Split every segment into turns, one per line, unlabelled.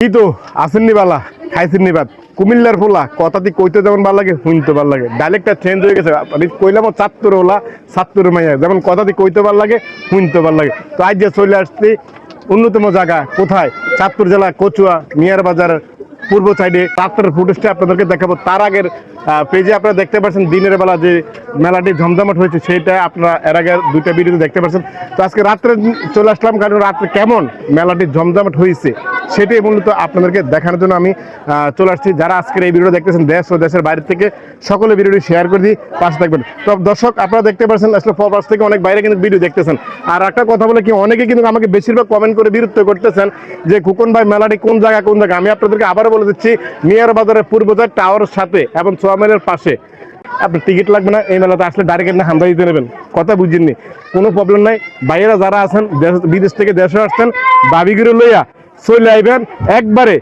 তো আসেননি বালা খাইছেননি বাদ কুমিল্লার ফোলা কথা দিয়ে কইতে যেমন ভালো লাগে, শুনতে ভালো লাগে। ডাইলেক্টটা চেঞ্জ হয়ে গেছে, আমি কইলাম চাত্তর ওলা চাত্তর মাইয়া, যেমন কথা দিয়ে কইতে ভালো লাগে, শুনতে ভালো লাগে। তো আজ যে চলে আসছি, অন্যতম জায়গা, কোথায়? চাঁদপুর জেলা, কচুয়া, মিয়ার বাজার পূর্ব সাইডে রাত্রের ফুটেজটা আপনাদেরকে দেখাবো। তার আগের পেজে আপনারা দেখতে পাচ্ছেন দিনের বেলা যে মেলাটি ঝমঝমাট হয়েছে সেটা আপনারা এর আগে দুইটা ভিডিওতে দেখতে পাচ্ছেন। তো আজকে রাত্রে চলে আসলাম, কারণ রাত্রে কেমন মেলাটি জমজমাট হয়েছে, সেটাই মূলত আপনাদেরকে দেখানোর জন্য আমি চলে আসছি। যারা আজকের এই ভিডিও দেখতেছেন দেশ ও দেশের বাইরে থেকে, সকলে ভিডিওটি শেয়ার করে দিই পাশে থাকবেন। তো দর্শক, আপনারা দেখতে পাচ্ছেন, আসলে প্রবাস থেকে অনেক বাইরে কিন্তু ভিডিও দেখতেছেন। আর একটা কথা বলে কি, অনেকে কিন্তু আমাকে বেশিরভাগ কমেন্ট করে বিরক্ত করতেছেন যে কুকন ভাই, মেলাটি কোন জায়গা কোন জায়গা আমি আপনাদেরকে আবারও বলে দিচ্ছি, মিয়ার বাজারের পূর্বজার টাওয়ারের সাথে এবং সোয়ামেলের পাশে। আপনার টিকিট লাগবে না, এই মেলাতে আসলে ডাইরেক্ট না হামদা দিতে নেবেন। কথা বুঝিনি কোনো প্রবলেম নাই। বাইরেরা যারা আছেন বিদেশ থেকে দেশে আসছেন দাবিগুলো লইয়া চলে আইবেন। একবারে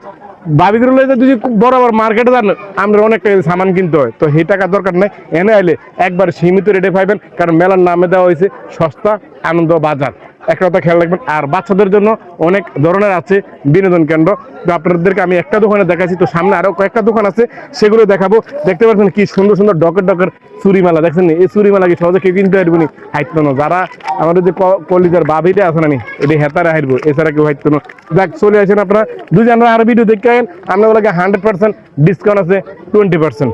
বাবিগুলো লইয়া যদি বড় বড় মার্কেটে যান, আমরা অনেক সামান কিনতে হয়। তো সেই টাকার দরকার নাই। এনে আইলে একবার সীমিত রেটে পাইবেন। কারণ মেলার নামে দেওয়া হয়েছে সস্তা আনন্দ বাজার। একটা কথা খেয়াল রাখবেন। আর বাচ্চাদের জন্য অনেক ধরনের আছে বিনোদন কেন্দ্র। তো আপনাদেরকে আমি একটা দোকানে দেখাচ্ছি তো সামনে আরও কয়েকটা দোকান আছে, সেগুলো দেখাবো। দেখতে পাচ্ছেন কি সুন্দর সুন্দর ডকের ডকের চুরি মেলা দেখছেন এই চুরি মেলা কি সহজে কেউ কিনতে পারব নি? হাইতো না। যারা আমাদের যে কলিজার বাবিটা আছে না এটি হেতারে হাইটবো এছাড়া কেউ হাইতো না। দেখ চলে আসেন আপনারা। দুজন আর ভিডিও দেখে আইন। আপনাদের হান্ড্রেড পার্সেন্ট ডিসকাউন্ট আছে টোয়েন্টি পার্সেন্ট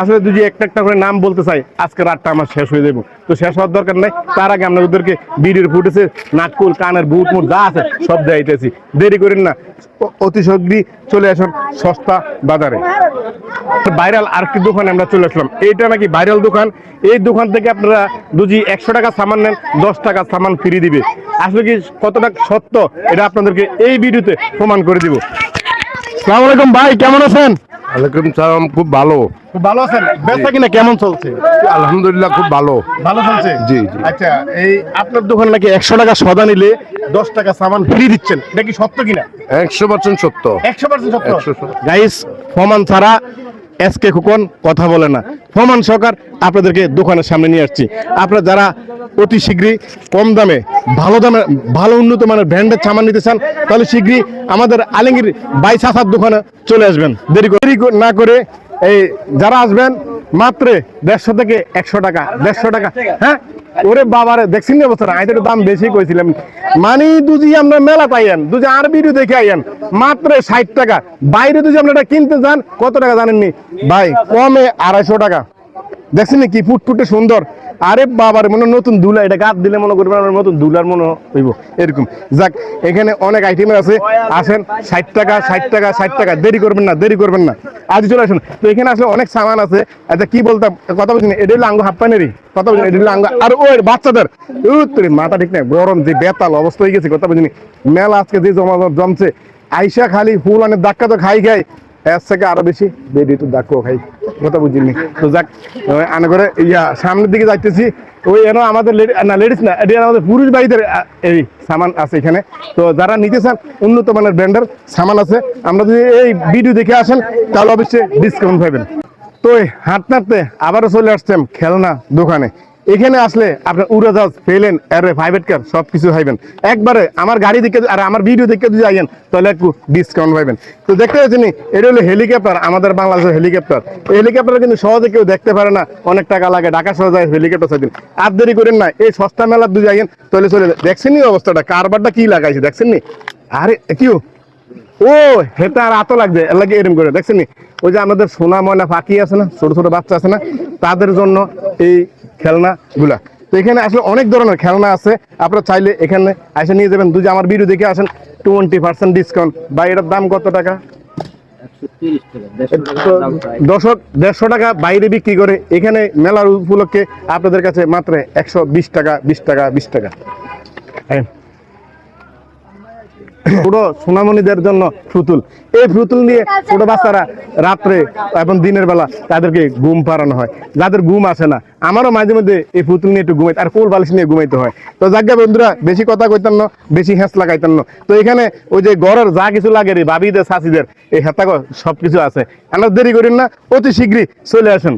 আসলে যদি একটা একটা করে নাম বলতে চাই, আজকে রাতটা আমার শেষ হয়ে যাব তো শেষ হওয়ার দরকার নাই। তার আগে আমরা ওদেরকে ভিডিওর ফুটেছে নাককুল কানের বুট মুট যা আছে সব দেখাইতেছি। দেরি করেন না। অতি শীঘ্রই চলে আসুন সস্তা বাজারে। ভাইরাল আরেকটি দোকানে আমরা চলে আসলাম। এইটা নাকি ভাইরাল দোকান? এই দোকান থেকে আপনারা দুজি একশো টাকা সামান নেন, দশ টাকা সামান ফ্রি দিবে। আসলে কি কতটা সত্য? এটা আপনাদেরকে এই ভিডিওতে প্রমাণ করে দিব। সালাম আলাইকুম ভাই, কেমন আছেন?
ওয়ালাইকুম সালাম খুব ভালো।
খুব ভালো আছেন? ব্যবসা কিনা? কেমন চলছে?
আলহামদুলিল্লাহ খুব ভালো।
ভালো চলছে?
জি, জি।
আচ্ছা এই আপনার দোকানে নাকি একশো টাকা সদা নিলে দশ টাকা সামান ফ্রি দিচ্ছেন? এটা কি সত্য কিনা?
একশো পার্সেন্ট সত্য।
একশো পার্সেন্ট সত্য? গাইস প্রমাণ ছাড়া এসকে খুকন কথা বলে না। ফমান সহকার আপনাদেরকে দোকানের সামনে নিয়ে আসছি। আপনারা যারা অতি শীঘ্রই কম দামে, ভালো দামে, ভালো উন্নত মানের ব্র্যান্ডের সামান নিতে চান, তাহলে শীঘ্রই আমাদের আলিঙ্গির বাইশ হাসার দোকানে চলে আসবেন। দেরি দেরি না করে এই যারা আসবেন, মাত্র দেড়শো থেকে একশো টাকা, দেড়শো টাকা। হ্যাঁ? ওরে বাবারে, দেখছেন না বছর আমি তো দাম বেশি কইছিলাম। মানে দুজি আমরা মেলা পাইয়েন দুজি আর ভিডিও দেখে আইয়েন মাত্র ষাট টাকা। বাইরে দুজি আপনারা এটা কিনতে যান, কত টাকা জানেননি? ভাই, কমে আড়াইশো টাকা। দেখছেন কি ফুটফুটে সুন্দর? আরে বাবার, মনে নতুন দুলা, এটা গাছ দিলে মনে করবেন আমার নতুন দুলার মনে হইব। এরকম। যাক, এখানে অনেক আইটেম আছে। আসেন, ষাট টাকা ষাট টাকা ষাট টাকা। দেরি করবেন না, দেরি করবেন না। আজ চলে আসুন। তো এখানে আসলে অনেক সামান আছে। আচ্ছা কি বলতাম? কথা বলছি এটা হলো আঙ্গ হাফ কথা বলছেন এটা আর ওই বাচ্চাদের। উত্তরে মাথা ঠিক গরম যে বেতাল অবস্থা হয়ে গেছে, কথা বলছিনি মেলা আজকে যে জমা জমছে। আইসা খালি ফুল অনেক ধাক্কা তো খাই খাই। এর থেকে আরও বেশি বেডি তো ডাকো খাই। কথা বুঝিনি। তো যাক আনা করে ইয়া, সামনের দিকে যাইতেছি। ওই এন আমাদের না লেডিস না, এটি আমাদের পুরুষ ভাইদের এই সামান আছে এখানে। তো যারা নিতে চান, উন্নত মানের ব্র্যান্ডের সামান আছে। আমরা যদি এই ভিডিও দেখে আসেন, তাহলে অবশ্যই ডিসকাউন্ট পাবেন। তো হাঁটতে হাঁটতে আবারও চলে আসছেন খেলনা দোকানে। এখানে আসলে আপনার উড়োজাহাজ, ফেলেন এর প্রাইভেট কার সব কিছু পাইবেন। একবারে আমার গাড়ি দেখে আর আমার ভিডিও দেখে যদি আইয়েন, তাহলে একটু ডিসকাউন্ট পাইবেন। তো দেখতে পাচ্ছেন এটা হলো হেলিকপ্টার আমাদের বাংলাদেশের হেলিকপ্টার হেলিকপ্টার কিন্তু সহজে কেউ দেখতে পারে না, অনেক টাকা লাগে, ঢাকা যায় হেলিকপ্টার সাইদিন আর দেরি করেন না, এই সস্তা মেলার দুই আইয়েন, তাহলে চলে দেখছেন অবস্থাটা, কারবারটা কি লাগাইছে, দেখছেন নি? আরে কিউ ও? হেতা আর লাগবে এর লাগে এরকম করে। দেখছেন নি? ওই যে আমাদের সোনা ময়না ফাঁকি আছে না, ছোট ছোট বাচ্চা আছে না, তাদের জন্য এই খেলনা গুলা। তো এখানে আসলে অনেক ধরনের খেলনা আছে। আপনারা চাইলে এখানে এসে নিয়ে যাবেন। দুই আমার ভিডিও দেখে আসেন টোয়েন্টি পার্সেন্ট ডিসকাউন্ট বা এটার দাম কত টাকা? তো দর্শক, দেড়শো টাকা বাইরে বিক্রি করে। এখানে মেলার উপলক্ষে আপনাদের কাছে মাত্র একশো বিশ টাকা বিশ টাকা বিশ টাকা। ছোট সোনামণিদের জন্য ফুতুল এই ফুতুল নিয়ে ছোট বাচ্চারা রাত্রে এবং দিনের বেলা তাদেরকে ঘুম পাড়ানো হয়। যাদের ঘুম আসে না, আমারও মাঝে মধ্যে এই ফুতুল নিয়ে একটু ঘুমাইতে আর কোল বালিশ নিয়ে ঘুমাইতে হয়। তো যাজ্ঞা বন্ধুরা, বেশি কথা কইতাম না, বেশি হ্যাঁস লাগাইতাম না। তো এখানে ওই যে ঘরের যা কিছু লাগে রে, বাবিদের, শাশিদের, এই হেতা সব কিছু আছে। আমরা দেরি করেন না, অতি শীঘ্রই চলে আসেন।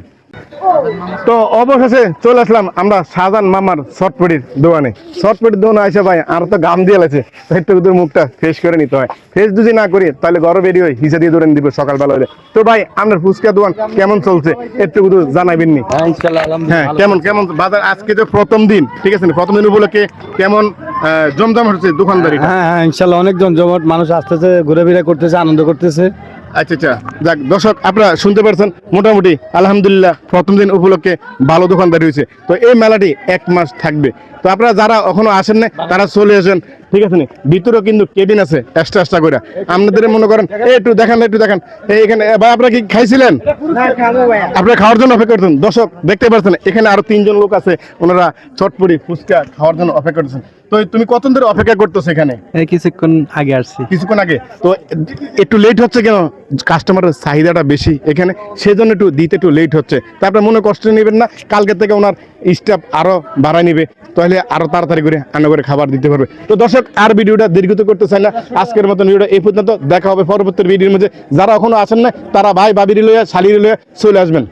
তো অবশেষে চলে আসলাম আমরা শাহজাহান মামার শর্টপটির দোকানে। শর্টপটির দোকানে আসে ভাই আর তো গাম দিয়ে লাগছে একটু দূর মুখটা ফ্রেশ করে নিতে হয়। ফ্রেশ যদি না করি তাহলে ঘরে বেরিয়ে হয় হিসা দিয়ে ধরে দিব সকালবেলা হলে তো ভাই আপনার ফুচকা দোকান কেমন চলছে? একটু জানাবেন নি।
হ্যাঁ
হ্যাঁ কেমন কেমন? বাজার আজকে তো প্রথম দিন ঠিক আছে প্রথম দিন উপলক্ষে কেমন জমজম হচ্ছে দোকানদারি?
হ্যাঁ হ্যাঁ ইনশাল্লাহ অনেকজন জমট মানুষ আসতেছে ঘুরে ফিরে করতেছে আনন্দ করতেছে।
আচ্ছা আচ্ছা। যাক, দর্শক, আপনারা শুনতে পারছেন, মোটামুটি আলহামদুলিল্লাহ প্রথম দিন উপলক্ষে ভালো দোকানদারি হয়েছে। তো এই মেলাটি এক মাস থাকবে। তো আপনারা যারা এখনও আসেন না তারা চলে আসেন। ঠিক আছে নি? ভিতরেও কিন্তু কেবিন আছে এক্সট্রা এক্সট্রা করে। আপনাদের মনে করেন এই একটু দেখান একটু দেখান। এই এখানে ভাই আপনারা কি খাইছিলেন? আপনারা খাওয়ার জন্য অপেক্ষা করছেন। দর্শক দেখতে পাচ্ছেন এখানে আরও তিনজন লোক আছে ওনারা চটপটি ফুচকা খাওয়ার জন্য অপেক্ষা করছেন। তো তুমি কতক্ষণ ধরে অপেক্ষা করতেছো এখানে?
এই কিছুক্ষণ আগে আসছি।
কিছুক্ষণ আগে। তো একটু লেট হচ্ছে কেন? কাস্টমারের চাহিদাটা বেশি এখানে সেজন্য একটু দিতে একটু লেট হচ্ছে। তারপরে মনে কষ্ট নেবেন না কালকে থেকে ওনার স্টাফ আরও বাড়ায় নিবে। তাহলে আরও তাড়াতাড়ি করে করে খাবার দিতে পারবে। তো দর্শক, আর ভিডিওটা দীর্ঘত করতে চাই না আজকের মতন ভিডিওটা এই পর্যন্ত। দেখা হবে পরবর্তী ভিডিওর মধ্যে। যারা এখনও আসেন না তারা ভাই বাবির লইয়া, শালির লইয়া চলে আসবেন।